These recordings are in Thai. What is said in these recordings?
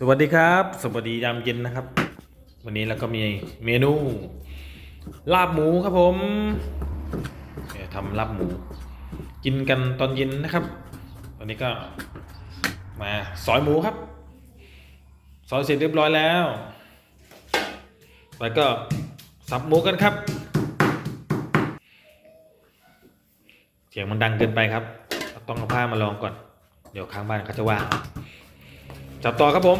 สวัสดีครับ สวัสดียามเย็นนะครับ วันนี้เราก็มีเมนู ลาบหมูครับผมทำลาบหมู กินกันตอนเย็นนะครับ วันนี้ก็มาซอยหมูครับ ซอยเสร็จเรียบร้อยแล้ว แล้วก็สับหมูกันครับ เสียงมันดังเกินไปครับ ต้องเอาผ้ามาลองก่อน เดี๋ยวข้างบ้านเขาจะว่า จับต่อครับผม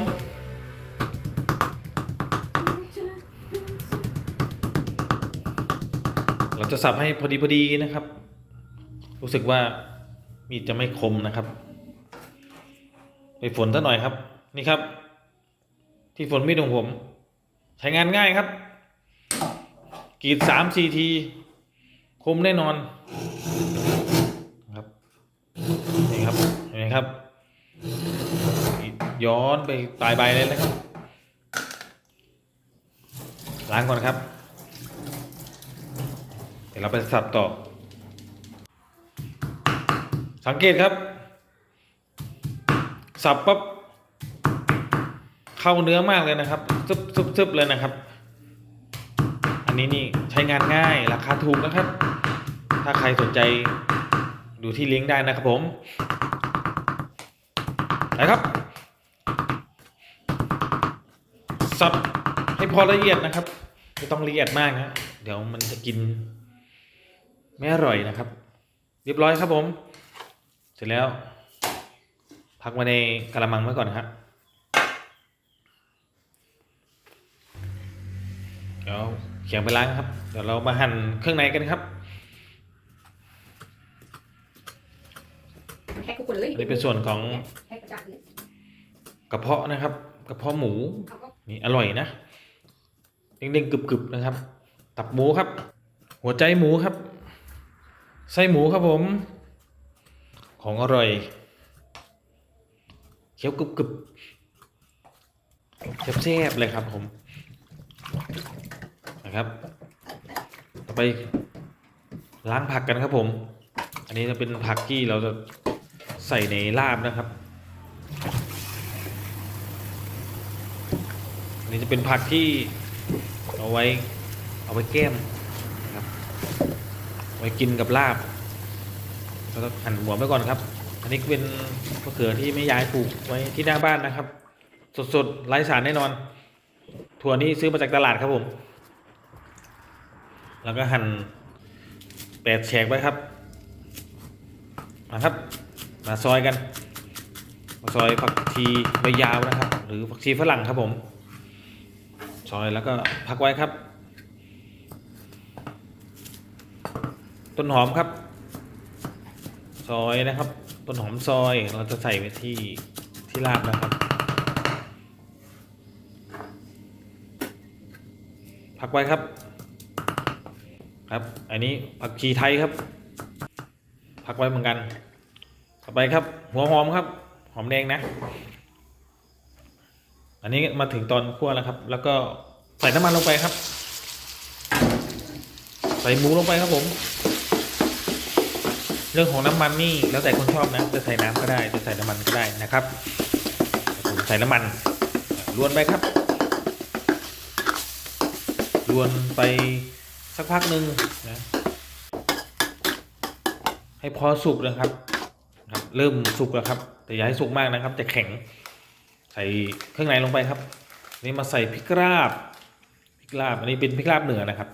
เราจะสับให้พอดีพอดีนะครับ รู้สึกว่ามีดจะไม่คมนะครับ ไปฝนซะหน่อยครับ นี่ครับ ที่ฝนมีดของผม ใช้งานง่ายครับกรีดสามสี่ที คมแน่นอนครับนี่ครับเห็นไหมครับ ย้อนไปปลายใบเลยนะครับ ล้างก่อนครับ เดี๋ยวเราไปสับต่อ สังเกตครับ สับปั๊บเข้าเนื้อมากเลยนะครับซึบซึบซึบเลยนะครับ อันนี้นี่ใช้งานง่ายราคาถูกนะครับ ถ้าใครสนใจดูที่ลิงก์ได้นะครับผมไปครับ สับให้พอละเอียดนะครับไม่ต้องละเอียดมากนะเดี๋ยวมันจะกินไม่อร่อยนะครับ เรียบร้อยครับผม เสร็จแล้ว พักไว้ในกระมังไว้ก่อนนะครับเดี๋ยวเขียงไปล้างครับ เดี๋ยวเรามาหั่นเครื่องในกันครับแค่กุกเลยอันนี้เป็นส่วนของแค่กระจาดเลยกระเพาะนะครับ กระเพาะหมูเขาก็ นี่อร่อยนะเด้งๆกรึบๆนะครับ ตับหมูครับ หัวใจหมูครับ ไส้หมูครับผม ของอร่อยเคี้ยวกรึบๆแซ่บๆเลยครับผมนะครับ ต่อไปล้างผักกันครับผม อันนี้จะเป็นผักที่เราจะใส่ในลาบนะครับ นี้จะเป็นผักที่เอาไว้เอาไว้แก้มนะครับไว้กินกับลาบแล้วก็หั่นหัวไว้ก่อนครับ อันนี้เป็นมะเขือที่ไม่ย้ายปลูกไว้ที่หน้าบ้านนะครับ สดๆไร้สารแน่นอน ถั่วนี้ซื้อมาจากตลาดครับผม แล้วก็หั่นแปดแฉกไว้ครับนะครับ มาซอยกัน มาซอยผักชีใบยาวนะครับ หรือผักชีฝรั่งครับผม ซอยแล้วก็พักไว้ครับ ต้นหอมครับ ซอยนะครับ ต้นหอมซอยเราจะใส่ไว้ที่ที่ลาบนะครับ พักไว้ครับ ครับ อันนี้ผักชีไทยครับ พักไว้เหมือนกัน ต่อไปครับ หัวหอมครับ หอมแดงนะ อันนี้มาถึงตอนคั่วแล้วครับ แล้วก็ใส่น้ำมันลงไปครับ ใส่หมูลงไปครับผม เรื่องของน้ำมันนี่แล้วแต่คนชอบนะ จะใส่น้ำก็ได้ จะใส่น้ำมันก็ได้นะครับ ผมใส่น้ำมันลวนไปครับลวนไปสักพักหนึ่งนะให้พอสุกนะครับครับเริ่มสุกแล้วครับ แต่อย่าให้สุกมากนะครับ จะแข็ง ส่เครื่องในลงไปครับนี่มาใส่พริกราบพริกราบอันนี้เป็นพริกราบเหนือนะครับ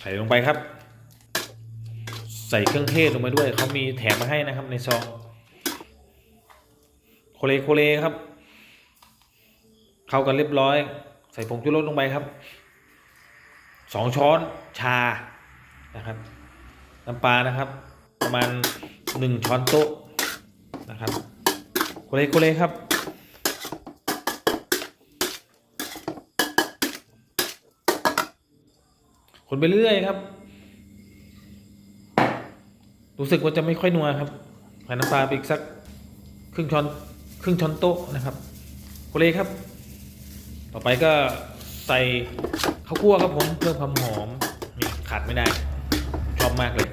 ใส่ลงไปครับ ใส่เครื่องเทศลงไปด้วยเขามีแถมมาให้นะครับในซองโคเลโคเลครับ เข้ากันเรียบร้อย ใส่ผงชูรสลงไปครับสองช้อนชานะครับน้ำปลานะครับ ประมาณหนึ่งช้อนโต๊ะนะครับโคเลโคเลครับ คนไปเรื่อยครับ รู้สึกว่าจะไม่ค่อยนัวครับใส่น้ำปลาไปอีกสักครึ่งช้อนครึ่งช้อนโต๊ะนะครับโคเลครับ ต่อไปก็ใส่ข้าวคั่วครับผมเพิ่มความหอมนี่ขาดไม่ได้ ชอบมากเลย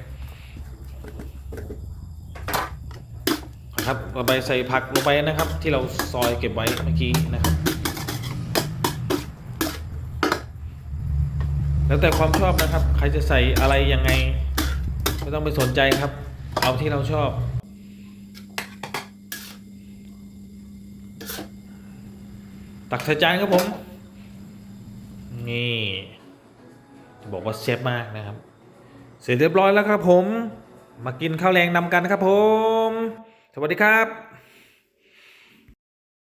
ครับต่อไปใส่ผักลงไปนะครับ ที่เราซอยเก็บไว้เมื่อกี้นะครับ แล้วแต่ความชอบนะครับ ใครจะใส่อะไรยังไงไม่ต้องไปสนใจครับ เอาที่เราชอบ ตักใส่จานครับผม นี่จะบอกว่าเชฟมากนะครับ เสร็จเรียบร้อยแล้วครับผม มากินข้าวแรงนำกันครับผม สวัสดีครับ